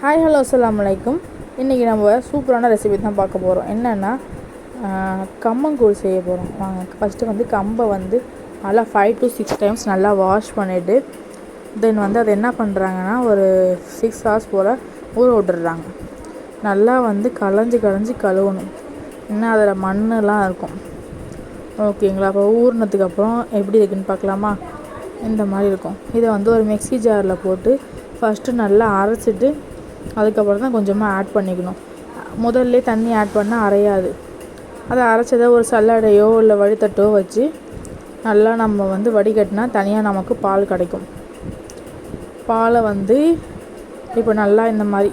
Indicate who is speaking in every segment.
Speaker 1: Hi hello அஸ்லாம் அலைக்கும் இன்றைக்கி நம்ம சூப்பரான ரெசிபி தான் பார்க்க போகிறோம் என்னென்னா கம்மங்கூழ் செய்ய போகிறோம் வாங்க ஃபஸ்ட்டு வந்து கம்பை வந்து நல்லா ஃபைவ் டு சிக்ஸ் டைம்ஸ் நல்லா வாஷ் பண்ணிவிட்டு தென் வந்து அதை என்ன பண்ணுறாங்கன்னா ஒரு சிக்ஸ் ஹவர்ஸ் போல் ஊற விட்டுறாங்க நல்லா வந்து களைஞ்சி களைஞ்சி கழுவணும். ஏன்னா அதில் மண்ணெலாம் இருக்கும். ஓகேங்களா? அப்போ ஊறினதுக்கப்புறம் எப்படி இருக்குன்னு பார்க்கலாமா? இந்த மாதிரி இருக்கும். இதை வந்து ஒரு மிக்ஸி ஜாரில் போட்டு ஃபஸ்ட்டு நல்லா அரைச்சிட்டு அதுக்கப்புறம் தான் கொஞ்சமாக ஆட் பண்ணிக்கணும். முதல்ல தண்ணி ஆட் பண்ணால் அரையாது. அதை அரைச்சதை ஒரு சல்லடையோ இல்லை வடித்தட்டோ வச்சு நல்லா நம்ம வந்து வடிகட்டினா தனியாக நமக்கு பால் கிடைக்கும். பாலை வந்து இப்போ நல்லா இந்த மாதிரி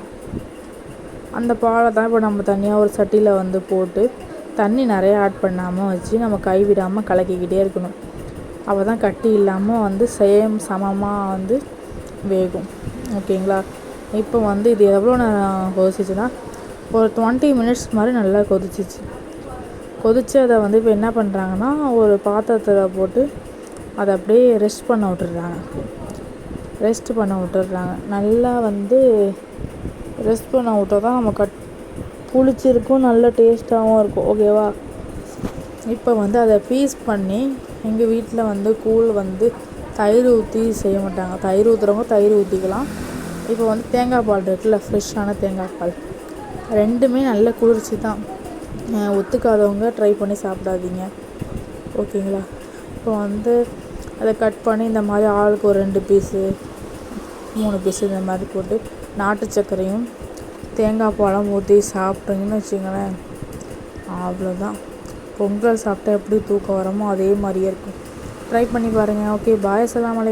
Speaker 1: அந்த பாலை தான் இப்போ நம்ம தனியாக ஒரு சட்டியில் வந்து போட்டு தண்ணி நிறையா ஆட் பண்ணாமல் வச்சு நம்ம கைவிடாமல் கலக்கிக்கிட்டே இருக்கணும். அப்போ தான் கட்டி இல்லாமல் வந்து சேம் சமமாக வந்து வேகும். ஓகேங்களா? இப்போ வந்து இது எவ்வளோ நேரம் கொதிச்சிச்சுன்னா ஒரு டுவெண்ட்டி மினிட்ஸ் மாதிரி நல்லா கொதிச்சிச்சு. கொதித்து அதை வந்து இப்போ என்ன பண்ணுறாங்கன்னா ஒரு பாத்திரத்தில் போட்டு அதை அப்படியே ரெஸ்ட் பண்ண விட்டுடுறாங்க. ரெஸ்ட் பண்ண விட்டுடுறாங்க. நல்லா வந்து ரெஸ்ட் பண்ண விட்டால் தான் நம்ம கட் புளிச்சிருக்கும் நல்ல டேஸ்ட்டாகவும் இருக்கும். ஓகேவா இப்போ வந்து அதை பீஸ் பண்ணி எங்கள் வீட்டில் வந்து கூழ் வந்து தயிர் ஊற்றி செய்ய மாட்டாங்க. தயிர் ஊற்றுறவங்க தயிர் ஊற்றிக்கலாம் இப்போ வந்து தேங்காய் பால் இருக்குல்ல ஃப்ரெஷ்ஷான தேங்காய் பால். ரெண்டுமே நல்ல குளிர்ச்சி தான். ஒத்துக்காதவங்க ட்ரை பண்ணி சாப்பிடாதீங்க. ஓகேங்களா? இப்போ வந்து அதை கட் பண்ணி இந்த மாதிரி ஆளுக்கு ஒரு ரெண்டு பீஸு மூணு பீஸு இந்த மாதிரி போட்டு நாட்டு சர்க்கரையும் தேங்காய் பாலும் ஊற்றி சாப்பிட்டீங்கன்னு வச்சுங்களேன் அவ்வளோதான் பொங்கல் சாப்பிட்டா எப்படி தூக்கம் வரமோ அதே மாதிரியே இருக்கும். ட்ரை பண்ணி பாருங்கள் ஓகே பாய் அஸ்ஸலாமு